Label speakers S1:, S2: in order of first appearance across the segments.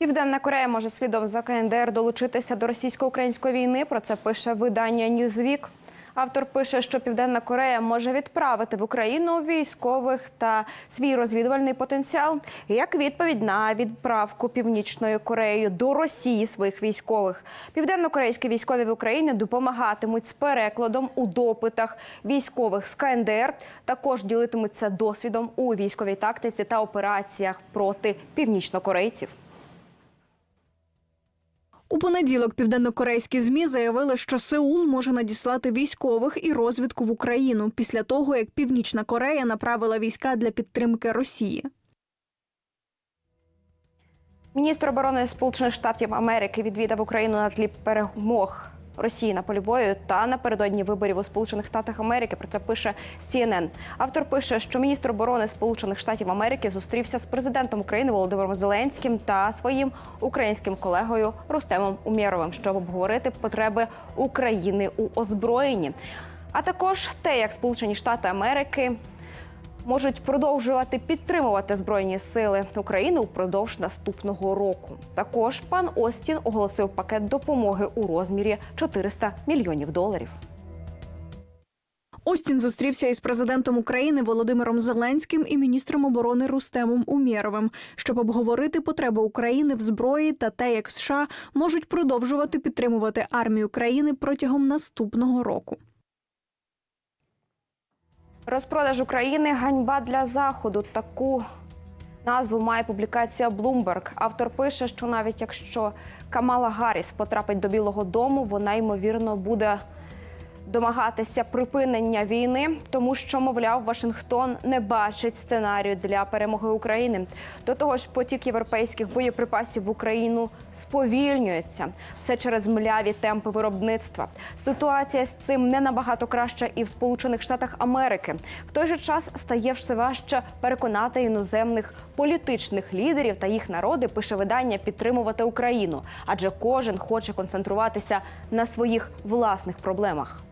S1: Південна Корея може слідом за КНДР долучитися до російсько-української війни. Про це пише видання Newsweek. Автор пише, що Південна Корея може відправити в Україну військових та свій розвідувальний потенціал як відповідь на відправку Північною Кореєю до Росії своїх військових. Південно-корейські військові в Україні допомагатимуть з перекладом у допитах військових з КНДР. Також ділитимуться досвідом у військовій тактиці та операціях проти північнокорейців.
S2: У понеділок південнокорейські змі заявили, що Сеул може надіслати військових і розвідку в Україну після того, як Північна Корея направила війська для підтримки Росії.
S1: Міністр оборони Сполучених Штатів Америки відвідав Україну на тлі перемог Росії на полі бою та напередодні виборів у Сполучених Штатах Америки. Про це пише CNN. Автор пише, що міністр оборони Сполучених Штатів Америки зустрівся з президентом України Володимиром Зеленським та своїм українським колегою Рустемом Умєровим, щоб обговорити потреби України у озброєнні, а також те, як Сполучені Штати Америки можуть продовжувати підтримувати збройні сили України упродовж наступного року. Також пан Остін оголосив пакет допомоги у розмірі 400 мільйонів доларів.
S2: Остін зустрівся із президентом України Володимиром Зеленським і міністром оборони Рустемом Умєровим, щоб обговорити потреби України в зброї та те, як США можуть продовжувати підтримувати армію країни протягом наступного року.
S1: Розпродаж України ганьба для заходу. Таку назву має публікація Bloomberg. Автор пише, що навіть якщо Камала Гарріс потрапить до Білого Дому, вона ймовірно буде домагатися припинення війни, тому що, мовляв, Вашингтон не бачить сценарію для перемоги України. До того ж, потік європейських боєприпасів в Україну сповільнюється все через мляві темпи виробництва. Ситуація з цим не набагато краща і в Сполучених Штатах Америки. В той же час стає все важче переконати іноземних політичних лідерів та їх народи, пише видання, підтримувати Україну, адже кожен хоче концентруватися на своїх власних проблемах.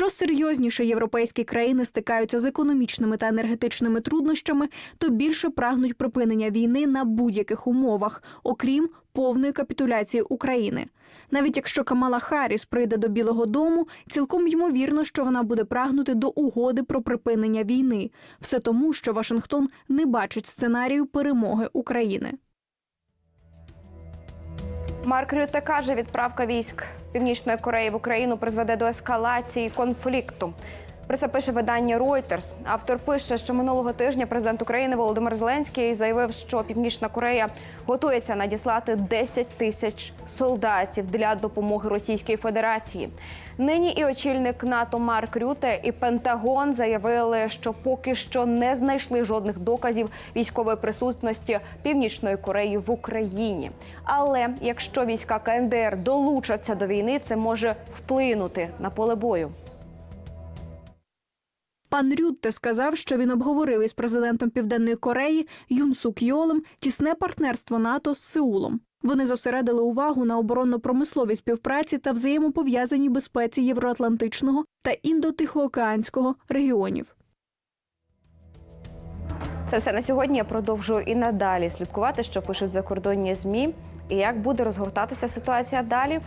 S2: Що серйозніше європейські країни стикаються з економічними та енергетичними труднощами, то більше прагнуть припинення війни на будь-яких умовах, окрім повної капітуляції України. Навіть якщо Камала Харріс прийде до Білого Дому, цілком ймовірно, що вона буде прагнути до угоди про припинення війни, все тому, що Вашингтон не бачить сценарію перемоги України.
S1: Марк Рюте каже, відправка військ Північної Кореї в Україну призведе до ескалації конфлікту. Про це пише видання Reuters. Автор пише, що минулого тижня президент України Володимир Зеленський заявив, що Північна Корея готується надіслати 10 тисяч солдатів для допомоги Російській Федерації. Нині і очільник НАТО Марк Рюте і Пентагон заявили, що поки що не знайшли жодних доказів військової присутності Північної Кореї в Україні. Але якщо війська КНДР долучаться до війни, це може вплинути на поле бою.
S2: Пан Рютте сказав, що він обговорив із президентом Південної Кореї Юн Сук Йолем тісне партнерство НАТО з Сеулом. Вони зосередили увагу на оборонно-промисловій співпраці та взаємопов'язаній безпеці євроатлантичного та індотихоокеанського регіонів.
S1: Це все на сьогодні. Я продовжую і надалі слідкувати, що пишуть закордонні змі, і як буде розгортатися ситуація далі.